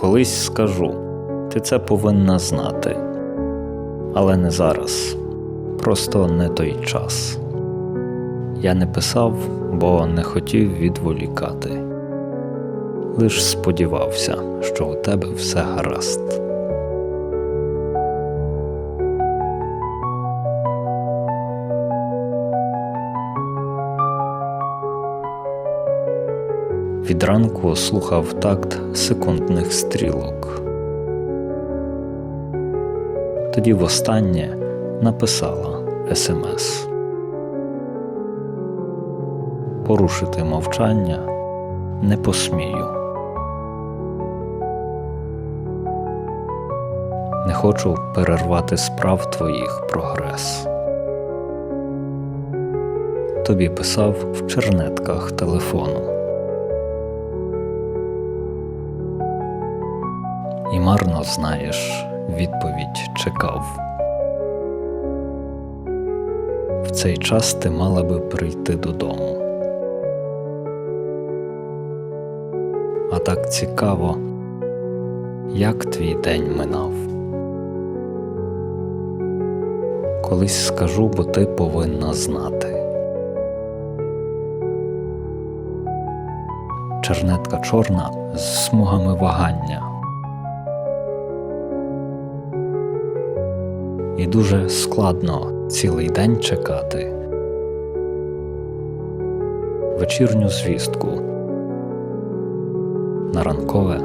Колись скажу, ти це повинна знати. Але не зараз. Просто не той час. Я не писав, бо не хотів відволікати. Лиш сподівався, що у тебе все гаразд. Від ранку слухав такт секундних стрілок. Тоді востаннє написала смс. Порушити мовчання не посмію. Не хочу перервати справ твоїх прогрес. Тобі писав в чернетках телефону. І марно знаєш, відповідь чекав. В цей час ти мала би прийти додому. А так цікаво, як твій день минав. Колись скажу, бо ти повинна знати. Чернетка чорна з смугами вагання. І дуже складно цілий день чекати. Вечірню звістку на ранкове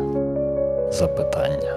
запитання.